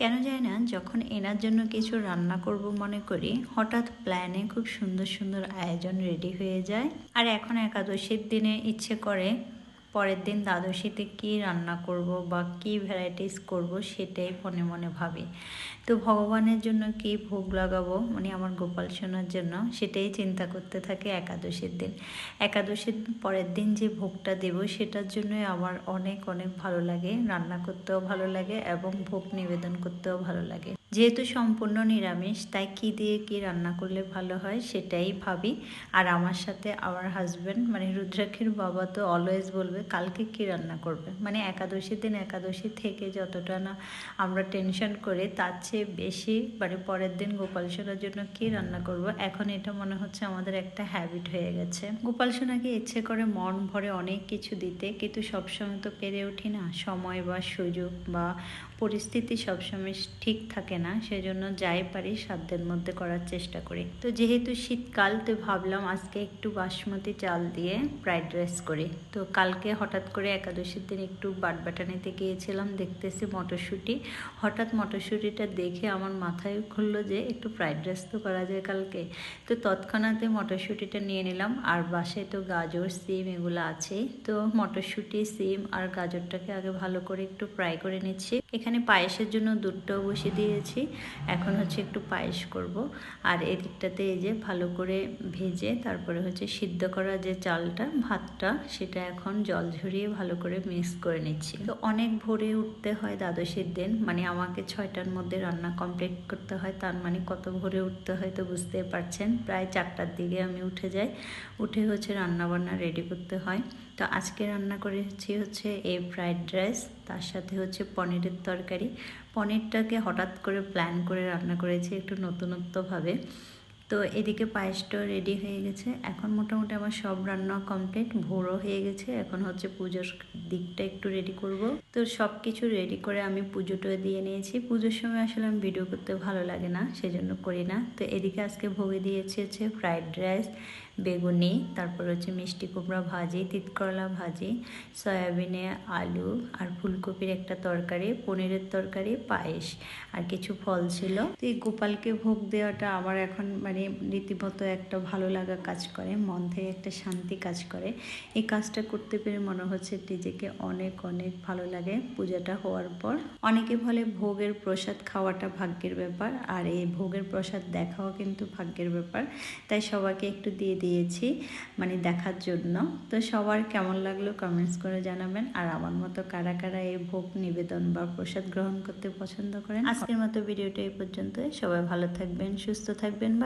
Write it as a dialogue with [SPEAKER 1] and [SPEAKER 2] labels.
[SPEAKER 1] কেন যায় না, যখন এনার জন্য কিছু রান্না করব মনে করি, হঠাৎ প্ল্যানে খুব সুন্দর সুন্দর আয়োজন রেডি হয়ে যায়। আর এখন একাদশীর দিনে ইচ্ছে করে পরের দিন দ্বাদশীতে কি রান্না করব বা কি ভ্যারাইটিস করব সেটাই মনে মনে ভাবি। তো ভগবানের জন্য কি ভোগ লাগাবো? মানে আমার গোপাল সোনার জন্য সেটাই চিন্তা করতে থাকে একাদশীর দিন। একাদশীর পরের দিন যে ভোগটা দেব সেটার জন্যই আমার অনেক অনেক ভালো লাগে। রান্না করতেও ভালো লাগে এবং ভোগ নিবেদন করতেও ভালো লাগে। যেহেতু সম্পূর্ণ নিরামিষ, তাই কি দিয়ে কি রান্না করলে ভালো হয় সেটাই ভাবি। আর আমার সাথে আমার হাজব্যান্ড মানে রুদ্রাক্ষীর বাবা তো অলওয়েজ বলবে, কালকে কি রান্না করবে? মানে একাদশীর দিন একাদশী থেকে যতটা না আমরা টেনশন করে, তার চেয়ে বেশি মানে পরের দিন গোপাল সোনার জন্য কি রান্না করব? এখন এটা মনে হচ্ছে আমাদের একটা হ্যাবিট হয়ে গেছে। গোপাল সোনাকে ইচ্ছে করে মন ভরে অনেক কিছু দিতে, কিন্তু সবসময় তো পেরে উঠি না। সময় বা সুযোগ বা পরিস্থিতি সবসময় ঠিক থাকে না। সেজন্য যাই পারি সাধ্যের মধ্যে করার চেষ্টা করি। তো যেহেতু শীতকাল, তো ভাবলাম আজকে একটু বাসমতি চাল দিয়ে ফ্রাইড রাইস করি। তো কালকে হঠাৎ করে একাদশীর দিন একটু বাটবাটানিতে গিয়েছিলাম, দেখতেছি মটরশুঁটি। হঠাৎ মটরশুঁটিটা দেখে আমার মাথায় খুললো যে একটু ফ্রাইড রাইস তো করা যায় কালকে। তো তৎক্ষণাতে মটরশুঁটিটা নিয়ে নিলাম, আর বাসায় তো গাজর, সিম এগুলো আছে তো মটরশুঁটি, সিম আর গাজরটাকে আগে ভালো করে একটু ফ্রাই করে নিচ্ছি। এখানে পায়েসের জন্য দুধটাও বসিয়ে দিয়েছি। এখন হচ্ছে একটু পায়েস করব। আর এদিকটাতে এই যে ভালো করে ভেজে তারপরে হচ্ছে সিদ্ধ করা যে চালটা, ভাতটা, সেটা এখন জল ঝরিয়ে ভালো করে মিক্স করে নিচ্ছি। তো অনেক ভোরে উঠতে হয় দ্বাদশীর দিন মানে আমাকে ছয়টার মধ্যে রান্না কমপ্লিট করতে হয়, তার মানে কত ভোরে উঠতে হয় তো বুঝতে পারছেন। প্রায় চারটার দিকে আমি উঠে যাই, উঠে হচ্ছে রান্না বান্না রেডি করতে হয়। তো আজকে রান্না করেছি হচ্ছে এই ফ্রাইড রাইস তার সাথে হচ্ছে পনিরের তরকারি। পনিরটাকে হঠাৎ করে প্ল্যান করে রান্না করেছি একটু নতুনত্বভাবে। তো এদিকে পায়েসটাও রেডি হয়ে গেছে। এখন মোটামুটি আমার সব রান্না কমপ্লিট ভোরও হয়ে গেছে। এখন হচ্ছে পুজোর দিকটা একটু রেডি করব। তো সব কিছু রেডি করে আমি পুজোটা দিয়ে নিয়েছি। পুজোর সময় আসলে আমি ভিডিও করতে ভালো লাগে না, সেজন্য করি না। তো এদিকে আজকে ভোগে দিয়েছি হচ্ছে ফ্রাইড রাইস বেগুনি, তারপর হচ্ছে মিষ্টি কুমড়া ভাজি, তিতকরলা ভাজি, সয়াবিনে আলু আর ফুলকপির একটা তরকারি, পনিরের তরকারি, পায়েস আর কিছু ফল ছিল। তো এই গোপালকে ভোগ দেওয়াটা আমার এখন মানে রীতিমতো একটা ভালো লাগা কাজ করে, মন থেকে একটা শান্তি কাজ করে। এই কাজটা করতে পেরে মনে হচ্ছে নিজেকে অনেক অনেক ভালো লাগে পূজাটা হওয়ার পর। অনেকে বলে ভোগের প্রসাদ খাওয়াটা ভাগ্যের ব্যাপার, আর এই ভোগের প্রসাদ দেখাও কিন্তু ভাগ্যের ব্যাপার। তাই সবাইকে একটু দিয়ে দিয়েছি মানে দেখার জন্য। তো সবার কেমন লাগল কমেন্টস করে জানাবেন। আর আমার মতো কারা কারা এই ভোগ নিবেদন বা প্রসাদ গ্রহণ করতে পছন্দ করেন, আজকের মতো ভিডিওটা এই পর্যন্ত সবাই ভালো থাকবেন, সুস্থ থাকবেন